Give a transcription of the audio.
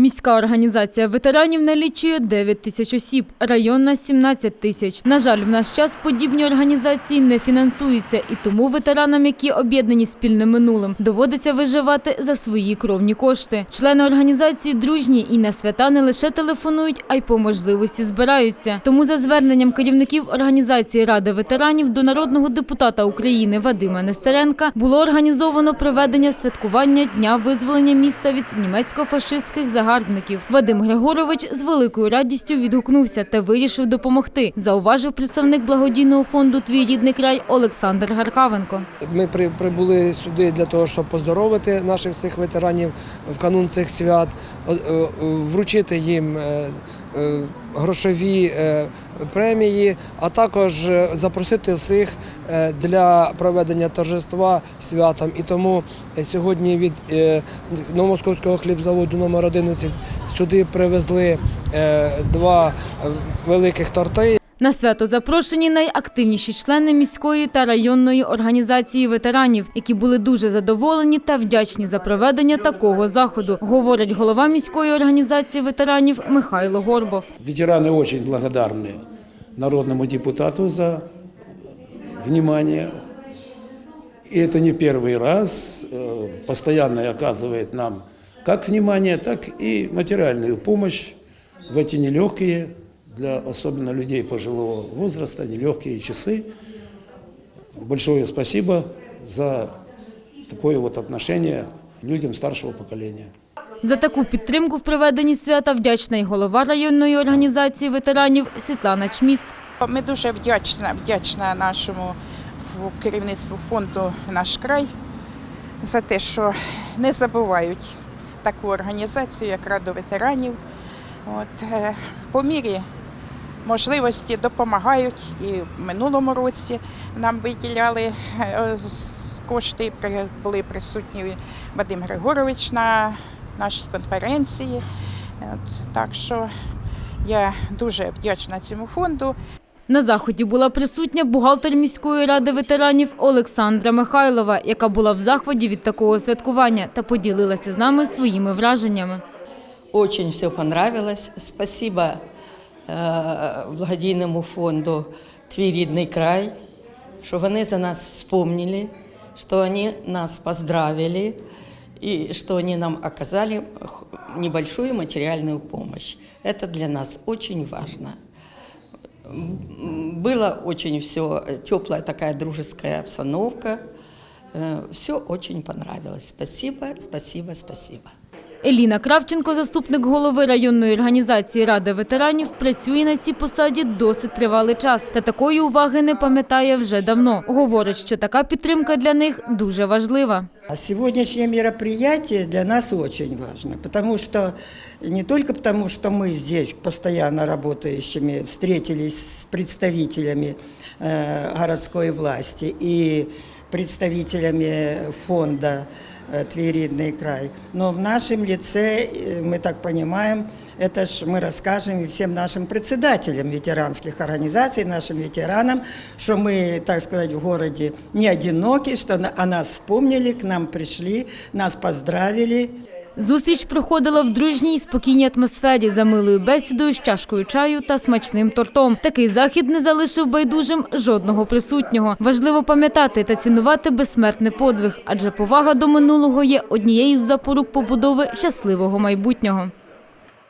Міська організація ветеранів налічує 9 тисяч осіб, районна – 17 тисяч. На жаль, в наш час подібні організації не фінансуються, і тому ветеранам, які об'єднані спільним минулим, доводиться виживати за свої кровні кошти. Члени організації дружні і на свята не лише телефонують, а й по можливості збираються. Тому за зверненням керівників організації Ради ветеранів до народного депутата України Вадима Нестеренка було організовано проведення святкування Дня визволення міста від німецько-фашистських загарбників. Вадим Григорович з великою радістю відгукнувся та вирішив допомогти. Зауважив представник благодійного фонду Твій рідний край Олександр Гаркавенко. Ми при- прибули сюди для того, щоб поздоровити наших цих ветеранів в канун цих свят, вручити їм е, грошові е, премії, а також е, запросити всіх е, для проведення торжества святом. І тому е, сьогодні від е, Новомосковського хлібзаводу номер 11 сюди привезли е, два е, великих торти. На свято запрошені найактивніші члени міської та районної організації ветеранів, які були дуже задоволені та вдячні за проведення такого заходу, говорить голова міської організації ветеранів Михайло Горбов. Ветераны очень благодарны народному депутату за внимание. И это не первый раз, э, постоянно оказывает нам как внимание, так и материальную помощь в эти нелегкие, для особенно людей пожилого возраста, нелегкие часы. Большое спасибо за такое вот отношение к людям старшего поколения. За таку підтримку в проведенні свята вдячна й голова районної організації ветеранів Світлана Чміц. Ми дуже вдячна, вдячна нашому керівництву фонду Наш край за те, що не забувають таку організацію, як Раду ветеранів. От, е, по мірі можливості допомагають. І в минулому році нам виділяли е, кошти, були присутні Вадим Григорович на нашій конференції. От, так що я дуже вдячна цьому фонду. На заході була присутня бухгалтер міської ради ветеранів Олександра Михайлова, яка була в захваті від такого святкування та поділилася з нами своїми враженнями. Очень все понравилось. Спасибо благодійному фонду Твій рідний край, що вони за нас вспомнили, що вони нас поздравили и что они нам оказали х- небольшую материальную помощь. Это для нас очень важно. М, Было очень все теплая такая дружеская обстановка. Все очень понравилось. Спасибо, спасибо, спасибо. Еліна Кравченко, заступник голови районної організації Ради ветеранів, працює на цій посаді досить тривалий час та такої уваги не пам'ятає вже давно. Говорить, що така підтримка для них дуже важлива. А Сегодняшнее мероприятие для нас очень важно, потому что не только потому, что мы здесь постоянно работающими встретились с представителями э, городской власти и представителями фонда э, «Твой рідний край», но в нашем лице, э, мы так понимаем, это ж мы расскажем и всем нашим председателям ветеранских организаций, нашим ветеранам, что мы, так сказать, в городе не одиноки, что на- о нас вспомнили, к нам пришли, нас поздравили. Зустріч проходила в дружній, спокійній атмосфері за милою бесідою з чашкою чаю та смачним тортом. Такий захід не залишив байдужим жодного присутнього. Важливо пам'ятати та цінувати безсмертний подвиг, адже повага до минулого є однією з запорук побудови щасливого майбутнього.